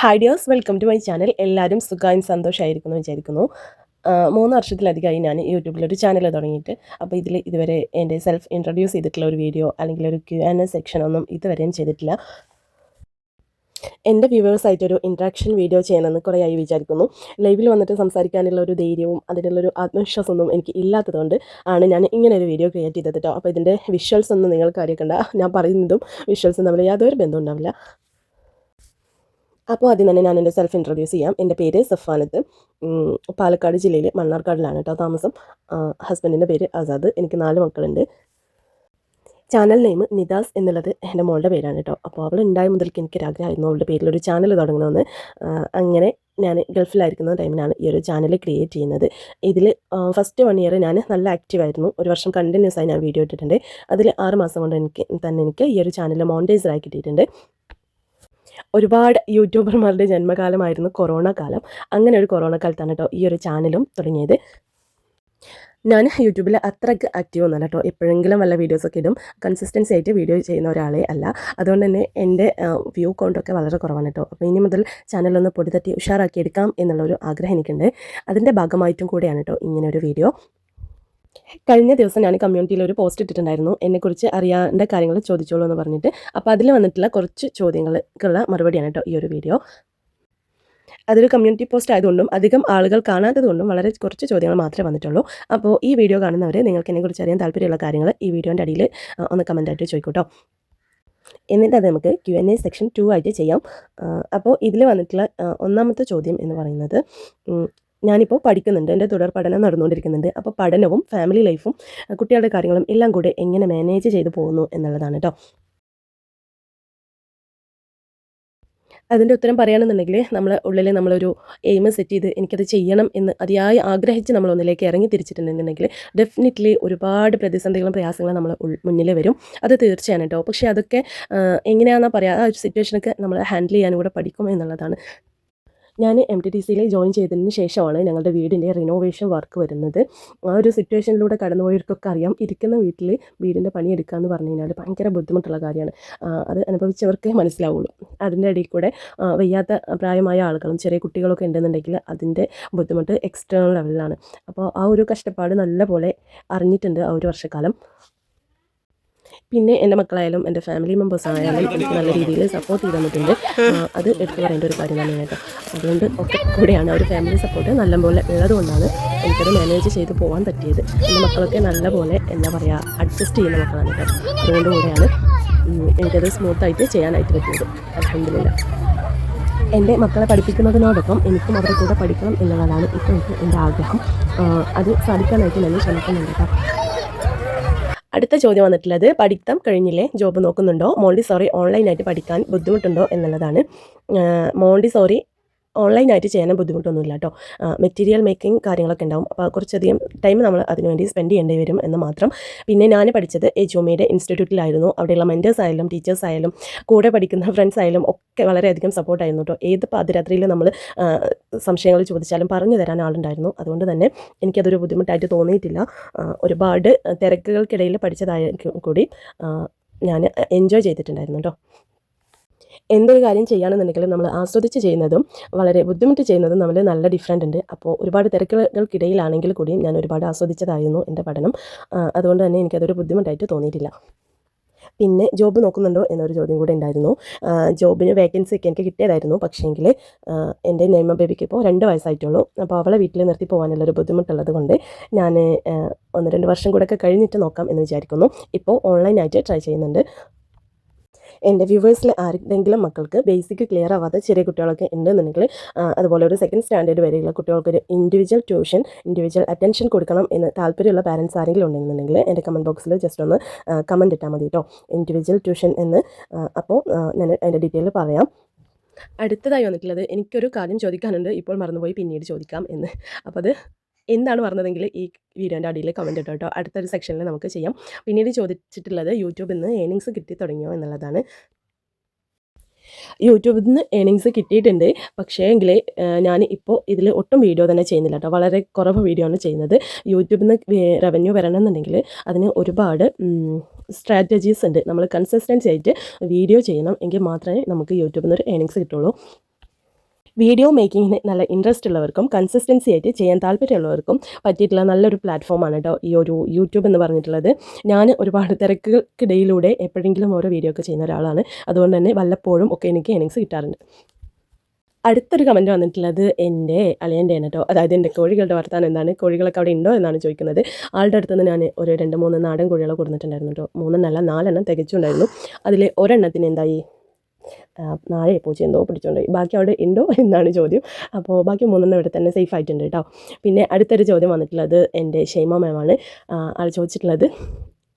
Hi dears welcome to my channel എല്ലാവരും സുഖമായും സന്തോഷമായിരിക്കുന്നു വിചാരിക്കുന്നു. മൂന്ന് വർഷത്തിലധികമായി ഞാൻ യൂട്യൂബിലൊരു ചാനൽ തുടങ്ങിയിട്ട്. അപ്പോൾ ഇതിൽ ഇതുവരെ എന്റെ സെൽഫ് ഇൻട്രൊഡ്യൂസ് ചെയ്തിട്ടുള്ള ഒരു വീഡിയോ അല്ലെങ്കിൽ ഒരു ക്യു ആൻ എ സെക്ഷൻ ഒന്നും ഇതുവരെയും ചെയ്തിട്ടില്ല. എന്റെ വ്യൂവേഴ്സായിട്ടൊരു ഇൻട്രാക്ഷൻ വീഡിയോ ചെയ്യണമെന്ന് കുറേ ആയി വിചാരിക്കുന്നു ലൈവിൽ വന്നിട്ട് സംസാരിക്കാനുള്ള ഒരു ധൈര്യവും അതിനുള്ളൊരു ആത്മവിശ്വാസമൊന്നും എനിക്ക് ഇല്ലാത്തതുകൊണ്ട് ആണ് ഞാൻ ഇങ്ങനെ ഒരു വീഡിയോ ക്രിയേറ്റ് ചെയ്തത് കേട്ടോ അപ്പോൾ ഇതിന്റെ വിഷ്വൽസ് ഒന്നും നിങ്ങൾക്ക് അറിയിക്കണ്ട ഞാൻ പറയുന്നതും വിഷ്വൽസും തമ്മിൽ യാതൊരു ബന്ധവും ഉണ്ടാവില്ല. അപ്പോൾ ആദ്യം തന്നെ ഞാൻ എന്റെ സെൽഫ് ഇൻട്രൊഡ്യൂസ് ചെയ്യാം. എന്റെ പേര് സഫാനത്ത്. പാലക്കാട് ജില്ലയിൽ മണ്ണാർക്കാടിലാണ് കേട്ടോ താമസം. ഹസ്ബൻഡിന്റെ പേര് ആസാദ്. എനിക്ക് നാല് മക്കളുണ്ട്. ചാനൽ നെയിം നിദാസ് എന്നുള്ളത് എന്റെ മോളുടെ പേരാണ് കേട്ടോ. അപ്പോൾ അവൾ ഉണ്ടായ മുതൽക്ക് എനിക്കൊരാഗ്രഹമായിരുന്നു അവളുടെ പേരിലൊരു ചാനൽ തുടങ്ങണമെന്ന്. അങ്ങനെ ഞാൻ ഗൾഫിലായിരിക്കുന്ന ടൈമിലാണ് ഈ ഒരു ചാനൽ ക്രിയേറ്റ് ചെയ്യുന്നത്. ഇതിൽ ഫസ്റ്റ് വൺ ഇയർ ഞാൻ നല്ല ആക്റ്റീവായിരുന്നു ഒരു വർഷം കണ്ടിന്യൂസ് ആയി ഞാൻ വീഡിയോ ഇട്ടിട്ടുണ്ട്. അതിൽ ആറ് മാസം കൊണ്ട് എനിക്ക് തന്നെ എനിക്ക് ഈ ഒരു ചാനൽ മോണിറ്റൈസറായി കിട്ടിയിട്ടുണ്ട്. ഒരുപാട് യൂട്യൂബർമാരുടെ ജന്മകാലമായിരുന്നു കൊറോണ കാലം. അങ്ങനെ ഒരു കൊറോണ കാലത്താണ് കേട്ടോ ഈ ഒരു ചാനലും തുടങ്ങിയത്. ഞാൻ യൂട്യൂബിൽ അത്രയ്ക്ക് ആക്റ്റീവ് ഒന്നല്ല കേട്ടോ എപ്പോഴെങ്കിലും വല്ല വീഡിയോസൊക്കെ ഇടും. കൺസിസ്റ്റൻസി ആയിട്ട് വീഡിയോ ചെയ്യുന്ന ഒരാളെ അല്ല. അതുകൊണ്ട് തന്നെ എന്റെ വ്യൂ കൗണ്ടൊക്കെ വളരെ കുറവാണ് കേട്ടോ അപ്പോൾ ഇനി മുതൽ ചാനലൊന്ന് പൊടിതട്ടി ഉഷാറാക്കി എടുക്കാം എന്നുള്ളൊരു ആഗ്രഹം എനിക്കുണ്ട്. അതിന്റെ ഭാഗമായിട്ടും കൂടിയാണ് കേട്ടോ ഇങ്ങനെ ഒരു വീഡിയോ കഴിഞ്ഞ ദിവസം ഞാൻ കമ്മ്യൂണിറ്റിയിൽ ഒരു പോസ്റ്റ് ഇട്ടിട്ടുണ്ടായിരുന്നു. എന്നെക്കുറിച്ച് അറിയാണ്ട കാര്യങ്ങൾ ചോദിച്ചോളൂ എന്ന് പറഞ്ഞിട്ട്. അപ്പോൾ അതിൽ വന്നിട്ടുള്ള കുറച്ച് ചോദ്യങ്ങൾക്കുള്ള മറുപടിയാണ് കേട്ടോ ഈ ഒരു വീഡിയോ അതൊരു കമ്മ്യൂണിറ്റി പോസ്റ്റ് ആയതുകൊണ്ടും അധികം ആളുകൾ കാണാത്തതുകൊണ്ടും വളരെ കുറച്ച് ചോദ്യങ്ങൾ മാത്രമേ വന്നിട്ടുള്ളൂ. അപ്പോൾ ഈ വീഡിയോ കാണുന്നവർ നിങ്ങൾക്ക് എന്നെക്കുറിച്ച് അറിയാൻ താല്പര്യമുള്ള കാര്യങ്ങൾ ഈ വീഡിയോന്റെ അടിയിൽ ഒന്ന് കമന്റായിട്ട് ചോദിക്കൂട്ടോ എന്നിട്ട് അത് നമുക്ക് Q N A section two ആയിട്ട് ചെയ്യാം. അപ്പോൾ ഇതിൽ വന്നിട്ടുള്ള ഒന്നാമത്തെ ചോദ്യം എന്ന് പറയുന്നത് ഞാനിപ്പോൾ പഠിക്കുന്നുണ്ട്. എന്റെ തുടർ പഠനം നടന്നുകൊണ്ടിരിക്കുന്നുണ്ട്. അപ്പോൾ പഠനവും ഫാമിലി ലൈഫും കുട്ടികളുടെ കാര്യങ്ങളും എല്ലാം കൂടെ എങ്ങനെ മാനേജ് ചെയ്ത് പോകുന്നു എന്നുള്ളതാണ് കേട്ടോ അതിന്റെ ഉത്തരം പറയുകയാണെന്നുണ്ടെങ്കിൽ നമ്മൾ ഉള്ളിൽ നമ്മളൊരു എയിം സെറ്റ് ചെയ്ത് എനിക്കത് ചെയ്യണം എന്ന് അതിയായി ആഗ്രഹിച്ച് നമ്മൾ ഒന്നിലേക്ക് ഇറങ്ങി തിരിച്ചിട്ടുണ്ടെന്നുണ്ടെങ്കിൽ ഡെഫിനറ്റ്ലി ഒരുപാട് പ്രതിസന്ധികളും പ്രയാസങ്ങളും നമ്മൾ മുന്നിൽ വരും. അത് തീർച്ചയാണ് കേട്ടോ പക്ഷേ അതൊക്കെ എങ്ങനെയാണെന്നാണ് എങ്ങനെയാണെന്നാ പറയുക ആ ഒരു സിറ്റുവേഷനൊക്കെ നമ്മൾ ഹാൻഡിൽ ചെയ്യാനും കൂടെ പഠിക്കും എന്നുള്ളതാണ് ഞാൻ എം ടി ടി സിയിൽ ജോയിൻ ചെയ്തതിന് ശേഷമാണ് ഞങ്ങളുടെ വീടിന്റെ റിനോവേഷൻ വർക്ക് വരുന്നത്. ആ ഒരു സിറ്റുവേഷനിലൂടെ കടന്നുപോയവർക്കൊക്കെ അറിയാം ഇരിക്കുന്ന വീട്ടിൽ വീടിന്റെ പണിയെടുക്കുക എന്ന് പറഞ്ഞു കഴിഞ്ഞാൽ ഭയങ്കര ബുദ്ധിമുട്ടുള്ള കാര്യമാണ്. അത് അനുഭവിച്ചവർക്കേ മനസ്സിലാവുള്ളൂ. അതിന്റെ ഇടയിൽ കൂടെ വയ്യാത്ത പ്രായമായ ആളുകളും ചെറിയ കുട്ടികളൊക്കെ ഉണ്ടെന്നുണ്ടെങ്കിൽ അതിന്റെ ബുദ്ധിമുട്ട് എക്സ്റ്റേണൽ ലെവലിലാണ് അപ്പോൾ ആ ഒരു കഷ്ടപ്പാട് നല്ലപോലെ അറിഞ്ഞിട്ടുണ്ട് ആ ഒരു വർഷക്കാലം. പിന്നെ എന്റെ മക്കളായാലും എന്റെ ഫാമിലി മെമ്പേഴ്സ് ആയാലും എനിക്ക് നല്ല രീതിയിൽ സപ്പോർട്ട് ചെയ്ത് തന്നിട്ടുണ്ട് അത് എടുത്തു പറയേണ്ട ഒരു കാര്യം തന്നെയാണ് കേട്ടോ. അതുകൊണ്ട് ഒക്കെ കൂടെയാണ് ഒരു ഫാമിലി സപ്പോർട്ട് നല്ലപോലെ ഉള്ളതുകൊണ്ടാണ് എനിക്കത് മാനേജ് ചെയ്ത് പോകാൻ പറ്റിയത്. എന്റെ മക്കളൊക്കെ നല്ലപോലെ എന്താ പറയുക അഡ്ജസ്റ്റ് ചെയ്യുന്ന മക്കളാണ് കേട്ടോ. അതുകൊണ്ട് കൂടെയാണ് എനിക്കത് സ്മൂത്തായിട്ട് ചെയ്യാനായിട്ട് പറ്റിയത്. അലഹമില്ല എന്റെ മക്കളെ പഠിപ്പിക്കുന്നതിനോടൊപ്പം എനിക്കും അവരുടെ കൂടെ പഠിക്കണം എന്നുള്ളതാണ് ഇപ്പോൾ എനിക്ക് എന്റെ ആഗ്രഹം. അത് സാധിക്കാനായിട്ട് ഞാൻ ശ്രമിക്കുന്നുണ്ട് കേട്ടോ. അടുത്ത ചോദ്യം വന്നിട്ടുള്ളത് പഠിത്തം കഴിഞ്ഞില്ലേ? ജോബ് നോക്കുന്നുണ്ടോ? മോണ്ടി സോറി ഓൺലൈനായിട്ട് പഠിക്കാൻ ബുദ്ധിമുട്ടുണ്ടോ എന്നുള്ളതാണ്. മോണ്ടി സോറി ഓൺലൈനായിട്ട് ബുദ്ധിമുട്ടൊന്നും ബുദ്ധിമുട്ടൊന്നുമില്ല കേട്ടോ മെറ്റീരിയൽ മേക്കിംഗ് കാര്യങ്ങളൊക്കെ ഉണ്ടാവും. അപ്പോൾ കുറച്ചധികം ടൈം നമ്മൾ അതിനുവേണ്ടി സ്പെൻഡ് ചെയ്യേണ്ടി വരും എന്ന് മാത്രം. പിന്നെ ഞാൻ പഠിച്ചത് എജോമിയുടെ ഇൻസ്റ്റിറ്റ്യൂട്ടിലായിരുന്നു അവിടെയുള്ള മെന്റേഴ്സ് ആയാലും ടീച്ചേഴ്സ് ആയാലും കൂടെ പഠിക്കുന്ന ഫ്രണ്ട്സ് ആയാലും ഒക്കെ വളരെയധികം സപ്പോർട്ടായിരുന്നു കേട്ടോ ഏത് പാതിരാത്രിയിൽ നമ്മൾ സംശയങ്ങൾ ചോദിച്ചാലും പറഞ്ഞു തരാൻ ആളുണ്ടായിരുന്നു. അതുകൊണ്ട് തന്നെ എനിക്കതൊരു ബുദ്ധിമുട്ടായിട്ട് തോന്നിയിട്ടില്ല. ഒരുപാട് തിരക്കുകൾക്കിടയിൽ പഠിച്ചതായ കൂടി ഞാൻ എൻജോയ് ചെയ്തിട്ടുണ്ടായിരുന്നു കേട്ടോ എന്തൊരു കാര്യം ചെയ്യുകയാണെന്നുണ്ടെങ്കിൽ നമ്മൾ ആസ്വദിച്ച് ചെയ്യുന്നതും വളരെ ബുദ്ധിമുട്ട് ചെയ്യുന്നതും നമ്മൾ നല്ല ഡിഫറെന്റ് ഉണ്ട്. അപ്പോൾ ഒരുപാട് തിരക്കുകൾക്കിടയിലാണെങ്കിൽ കൂടിയും ഞാൻ ഒരുപാട് ആസ്വദിച്ചതായിരുന്നു എന്റെ പഠനം. അതുകൊണ്ട് തന്നെ എനിക്കതൊരു ബുദ്ധിമുട്ടായിട്ട് തോന്നിയിട്ടില്ല. പിന്നെ ജോബ് നോക്കുന്നുണ്ടോ എന്നൊരു ചോദ്യം കൂടെ ഉണ്ടായിരുന്നു. ജോബിന് വേക്കൻസി ഒക്കെ എനിക്ക് കിട്ടിയതായിരുന്നു. പക്ഷേങ്കിൽ എന്റെ നെയ്മ ബേബിക്ക് ഇപ്പോൾ രണ്ട് വയസ്സായിട്ടുള്ളൂ. അപ്പോൾ അവളെ വീട്ടിൽ നിർത്തി പോകാനുള്ളൊരു ബുദ്ധിമുട്ടുള്ളത് കൊണ്ട് ഞാൻ ഒന്ന് രണ്ട് വർഷം കൂടെ ഒക്കെ കഴിഞ്ഞിട്ട് നോക്കാം എന്ന് വിചാരിക്കുന്നു. ഇപ്പോൾ ഓൺലൈനായിട്ട് ട്രൈ ചെയ്യുന്നുണ്ട്. എന്റെ വ്യൂവേഴ്സിൽ ആരെങ്കിലും മക്കൾക്ക് ബേസിക് ക്ലിയർ ആവാത്ത ചെറിയ കുട്ടികളൊക്കെ ഉണ്ടെന്നുണ്ടെങ്കിൽ അതുപോലെ ഒരു സെക്കൻഡ് സ്റ്റാൻഡേർഡ് വരെയുള്ള കുട്ടികൾക്ക് ഒരു ഇൻഡിവിജ്വൽ ട്യൂഷൻ ഇൻഡിവിജ്വൽ അറ്റൻഷൻ കൊടുക്കണം എന്ന് താല്പര്യമുള്ള പാരൻസ് ആരെങ്കിലും ഉണ്ടെന്നുണ്ടെങ്കിൽ എന്റെ കമന്റ് ബോക്സിൽ ജസ്റ്റ് ഒന്ന് കമന്റ് ഇട്ടാൽ മതി കേട്ടോ ഇൻഡിവിജ്വൽ ട്യൂഷൻ എന്ന് അപ്പോൾ ഞാൻ അതിന്റെ ഡീറ്റെയിൽ പറയാം. അടുത്തതായി വന്നിട്ടുള്ളത് എനിക്കൊരു കാര്യം ചോദിക്കാനുണ്ട്. ഇപ്പോൾ മറന്നുപോയി പിന്നീട് ചോദിക്കാം എന്ന്. അപ്പോൾ അത് എന്താണ് പറഞ്ഞതെങ്കിൽ ഈ വീഡിയോന്റെ അടിയിൽ കമന്റ് ഇട്ടോ കേട്ടോ അടുത്തൊരു സെക്ഷനിൽ നമുക്ക് ചെയ്യാം. പിന്നീട് ചോദിച്ചിട്ടുള്ളത് യൂട്യൂബിൽ നിന്ന് ഏണിങ്സ് കിട്ടി തുടങ്ങിയോ എന്നുള്ളതാണ്. യൂട്യൂബിൽ നിന്ന് ഏണിങ്സ് കിട്ടിയിട്ടുണ്ട്. പക്ഷേ എങ്കിൽ ഞാൻ ഇപ്പോൾ ഇതിൽ ഒട്ടും വീഡിയോ തന്നെ ചെയ്യുന്നില്ല കേട്ടോ വളരെ കുറവ് വീഡിയോ ആണ് ചെയ്യുന്നത്. യൂട്യൂബിൽ നിന്ന് റവന്യൂ വരണമെന്നുണ്ടെങ്കിൽ അതിന് ഒരുപാട് സ്ട്രാറ്റജീസ് ഉണ്ട്. നമ്മൾ കൺസിസ്റ്റൻസി ആയിട്ട് വീഡിയോ ചെയ്യണം എങ്കിൽ മാത്രമേ നമുക്ക് യൂട്യൂബിൽ നിന്ന് ഒരു ഏണിങ്സ് കിട്ടുള്ളൂ. വീഡിയോ മേക്കിങ്ങിന് നല്ല ഇൻട്രസ്റ്റ് ഉള്ളവർക്കും കൺസിസ്റ്റൻസി ആയിട്ട് ചെയ്യാൻ താല്പര്യമുള്ളവർക്കും പറ്റിയിട്ടുള്ള നല്ലൊരു പ്ലാറ്റ്ഫോമാണ് കേട്ടോ ഈ ഒരു യൂട്യൂബ് എന്ന് പറഞ്ഞിട്ടുള്ളത്. ഞാൻ ഒരുപാട് തിരക്കുകൾക്കിടയിലൂടെ എപ്പോഴെങ്കിലും ഓരോ വീഡിയോ ഒക്കെ ചെയ്യുന്ന ഒരാളാണ്. അതുകൊണ്ട് തന്നെ വല്ലപ്പോഴും ഒക്കെ എനിക്ക് ഏണിങ്സ് കിട്ടാറുണ്ട്. അടുത്തൊരു കമന്റ് വന്നിട്ടുള്ളത് എന്റെ അളിയന്റെ ആണ് കേട്ടോ അതായത് എന്റെ കോഴികളുടെ വർത്താനം എന്താണ്? കോഴികളൊക്കെ അവിടെ ഉണ്ടോ എന്നാണ് ചോദിക്കുന്നത്. ആളുടെ അടുത്ത് നിന്ന് ഞാൻ ഒരു രണ്ട് മൂന്ന് നാടൻ കോഴികളെ കൊടുത്തിട്ടുണ്ടായിരുന്നു കേട്ടോ മൂന്നെണ്ണല്ല നാലെണ്ണം തികച്ചുണ്ടായിരുന്നു. അതിൽ ഒരെണ്ണത്തിന് എന്തായി? നാളെ പൂച്ച എന്തോ പിടിച്ചോണ്ട് ബാക്കി അവിടെ ഉണ്ടോ എന്നാണ് ചോദ്യം. അപ്പോൾ ബാക്കി മൂന്നെണ്ണം ഇവിടെ തന്നെ സേഫ് ആയിട്ടുണ്ട് കേട്ടോ പിന്നെ അടുത്തൊരു ചോദ്യം വന്നിട്ടുള്ളത് എന്റെ ഷെയ്മ മാമാണ് ആൾ ചോദിച്ചിട്ടുള്ളത്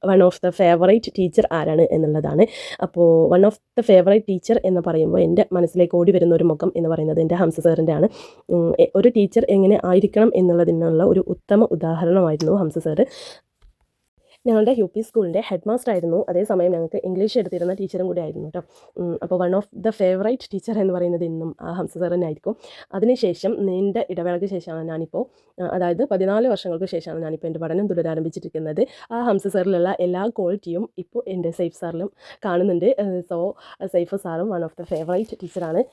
one of the favourite teacher ആരാണ് എന്നുള്ളതാണ്. അപ്പോൾ one of the favourite teacher എന്ന് പറയുമ്പോൾ എന്റെ മനസ്സിലേക്ക് ഓടി വരുന്ന ഒരു മുഖം എന്ന് പറയുന്നത് എന്റെ ഹംസ സാറിന്റെ ആണ്. ഒരു ടീച്ചർ എങ്ങനെ ആയിരിക്കണം എന്നുള്ളതിനുള്ള ഒരു ഉത്തമ ഉദാഹരണമായിരുന്നു ഹംസ സാറ് ഞങ്ങളുടെ യു പി സ്കൂളിന്റെ ഹെഡ് മാസ്റ്റർ ആയിരുന്നു അതേസമയം ഞങ്ങൾക്ക് ഇംഗ്ലീഷ് എടുത്തിരുന്ന ടീച്ചറും കൂടി ആയിരുന്നു കേട്ടോ അപ്പോൾ one of the favourite teacher എന്ന് പറയുന്നത് ഇന്നും ഹംസ സാർ തന്നെ ആയിരിക്കും അതിനുശേഷം നീണ്ട ഇടവേളയ്ക്ക് ശേഷമാണ് ഞാനിപ്പോൾ അതായത് പതിനാല് വർഷങ്ങൾക്ക് ശേഷമാണ് ഞാനിപ്പോൾ എന്റെ പഠനം തുടരാരംഭിച്ചിരിക്കുന്നത്. ആ ഹംസ സാറിലുള്ള എല്ലാ ക്വാളിറ്റിയും ഇപ്പോൾ എന്റെ സെയ്ഫ് സാറിലും കാണുന്നുണ്ട്. സോ സെയ്ഫ് സാറും വൺ ഓഫ് ദ ഫേവറേറ്റ് ടീച്ചറാണ്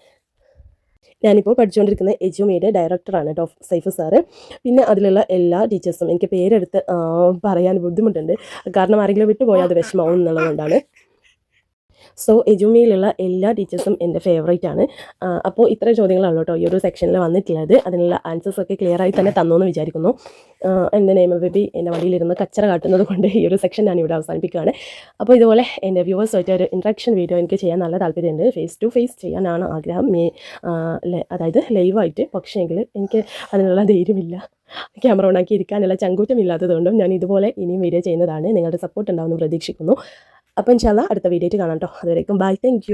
ഞാനിപ്പോൾ പഠിച്ചുകൊണ്ടിരിക്കുന്ന എജുമിയുടെ ഡയറക്ടറാണ് കേട്ടോ സൈഫ് സാറ്. പിന്നെ അതിലുള്ള എല്ലാ ടീച്ചേഴ്സും എനിക്ക് പേരെടുത്ത് പറയാൻ ബുദ്ധിമുട്ടുണ്ട്. കാരണം ആരെങ്കിലും വിട്ടുപോയാൽ അത് വിഷമാവും എന്നുള്ളതുകൊണ്ടാണ്. സോ എജുമിയിലുള്ള എല്ലാ ടീച്ചേഴ്സും എന്റെ ഫേവറേറ്റ് ആണ്. അപ്പോൾ ഇത്രയും ചോദ്യങ്ങളാണ് കേട്ടോ ഈ ഒരു സെക്ഷനിൽ വന്നിട്ടുള്ളത്. അതിനുള്ള ആൻസേഴ്സ് ഒക്കെ ക്ലിയർ ആയി തന്നെ തന്നു എന്ന് വിചാരിക്കുന്നു എന്റെ നെയ്മ ബേബി എന്റെ വണ്ടിയിലിരുന്ന് കച്ചറ കാട്ടുന്നത് കൊണ്ട് ഈ ഒരു സെക്ഷൻ ഞാൻ ഇവിടെ അവസാനിപ്പിക്കുകയാണ്. അപ്പോൾ ഇതുപോലെ എന്റെ വ്യൂവേഴ്സായിട്ട് ഒരു ഇൻട്രാക്ഷൻ വീഡിയോ എനിക്ക് ചെയ്യാൻ നല്ല താല്പര്യമുണ്ട്. ഫേസ് ടു ഫേസ് ചെയ്യാനാണ് ആഗ്രഹം. മേ അതായത് ലൈവായിട്ട് പക്ഷേങ്കിൽ എനിക്ക് അതിനുള്ള ധൈര്യമില്ല. ക്യാമറ ഓണാക്കി ഇരിക്കാനുള്ള ചങ്കൂറ്റമില്ലാത്തതുകൊണ്ടും ഞാൻ ഇതുപോലെ ഇനിയും വീഡിയോ ചെയ്യുന്നതാണ്. നിങ്ങളുടെ സപ്പോർട്ട് ഉണ്ടാവുമെന്ന് പ്രതീക്ഷിക്കുന്നു. അപ്പോൾ ഇൻഷാല്ല അടുത്ത വീഡിയോയിട്ട് കാണാം കേട്ടോ അതുവരേക്കും ബൈ താങ്ക്